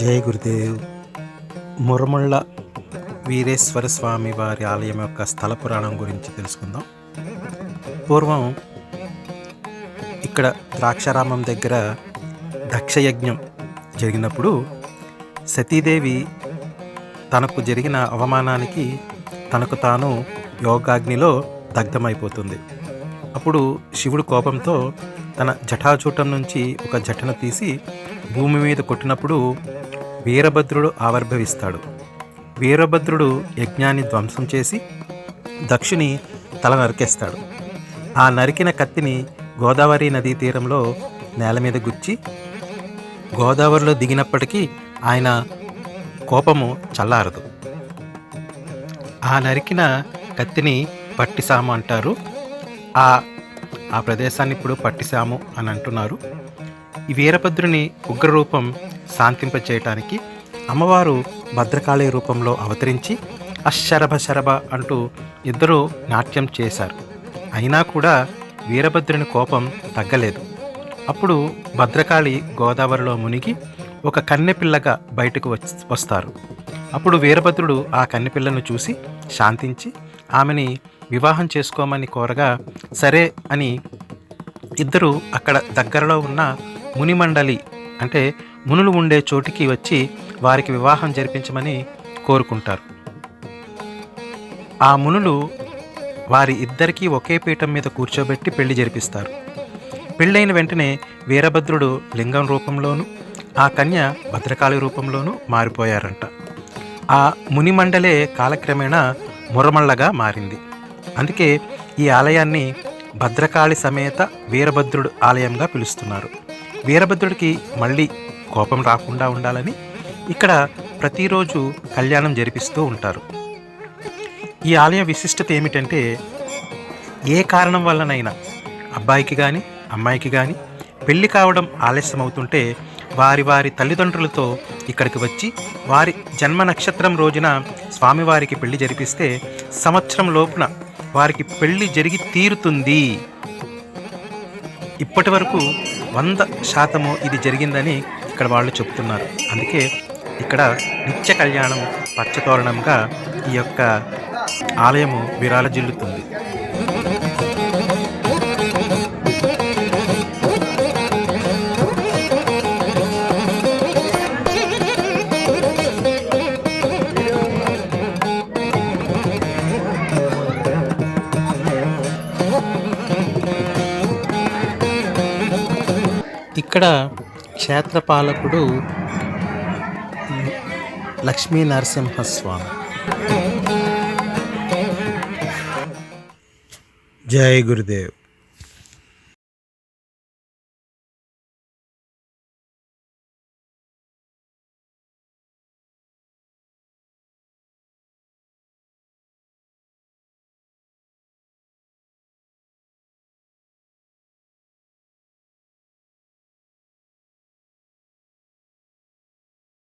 జయ గురుదేవ్. మురమళ్ళ వీరేశ్వర స్వామి వారి ఆలయం యొక్క స్థల పురాణం గురించి తెలుసుకుందాం. పూర్వం ఇక్కడ ద్రాక్షారామం దగ్గర దక్షయజ్ఞం జరిగినప్పుడు సతీదేవి తనకు జరిగిన అవమానానికి తనకు తాను యోగాగ్నిలో దగ్ధమైపోతుంది. అప్పుడు శివుడు కోపంతో తన జటాచూటం నుంచి ఒక జటను తీసి భూమి మీద కొట్టినప్పుడు వీరభద్రుడు ఆవిర్భవిస్తాడు. వీరభద్రుడు యజ్ఞాన్ని ధ్వంసం చేసి దక్షుని తల నరికేస్తాడు. ఆ నరికిన కత్తిని గోదావరి నదీ తీరంలో నేల మీద గుచ్చి గోదావరిలో దిగినప్పటికీ ఆయన కోపము చల్లారదు. ఆ నరికిన కత్తిని పట్టిసాము అంటారు. ఆ ఆ ప్రదేశాన్ని ఇప్పుడు పట్టిసాము అని అంటున్నారు. ఈ వీరభద్రుని ఉగ్రరూపం శాంతింపచేయటానికి అమ్మవారు భద్రకాళి రూపంలో అవతరించి అశరభ శరభ అంటూ ఇద్దరు నాట్యం చేశారు. అయినా కూడా వీరభద్రుని కోపం తగ్గలేదు. అప్పుడు భద్రకాళి గోదావరిలో మునిగి ఒక కన్నెపిల్లగా బయటకు వస్తారు. అప్పుడు వీరభద్రుడు ఆ కన్నెపిల్లను చూసి శాంతించి ఆమెని వివాహం చేసుకోమని కోరగా సరే అని ఇద్దరు అక్కడ దగ్గరలో ఉన్న మునిమండలి అంటే మునులు ఉండే చోటికి వచ్చి వారికి వివాహం జరిపించమని కోరుకుంటారు. ఆ మునులు వారి ఇద్దరికీ ఒకే పీఠం మీద కూర్చోబెట్టి పెళ్ళి జరిపిస్తారు. పెళ్ళైన వెంటనే వీరభద్రుడు లింగం రూపంలోను ఆ కన్య భద్రకాళి రూపంలోనూ మారిపోయారంట. ఆ మునిమండలే కాలక్రమేణా మురమళ్ళగా మారింది. అందుకే ఈ ఆలయాన్ని భద్రకాళి సమేత వీరభద్రుడు ఆలయంగా పిలుస్తున్నారు. వీరభద్రుడికి మళ్ళీ కోపం రాకుండా ఉండాలని ఇక్కడ ప్రతిరోజు కళ్యాణం జరిపిస్తూ ఉంటారు. ఈ ఆలయం విశిష్టత ఏమిటంటే ఏ కారణం వల్లనైనా అబ్బాయికి కానీ అమ్మాయికి కానీ పెళ్ళి కావడం ఆలస్యం అవుతుంటే వారి వారి తల్లిదండ్రులతో ఇక్కడికి వచ్చి వారి జన్మ నక్షత్రం రోజున స్వామివారికి పెళ్ళి జరిపిస్తే సంవత్సరం లోపున వారికి పెళ్ళి జరిగి తీరుతుంది. ఇప్పటి వరకు వంద శాతము ఇది జరిగిందని ఇక్కడ వాళ్ళు చెప్తున్నారు. అందుకే ఇక్కడ నిత్య కళ్యాణం పచ్చతోరణంగా ఈ యొక్క ఆలయము విరాళజిల్లుతుంది. ఇక్కడ క్షేత్రపాలకుడు లక్ష్మీ నరసింహస్వామి జై గురుదేవ్.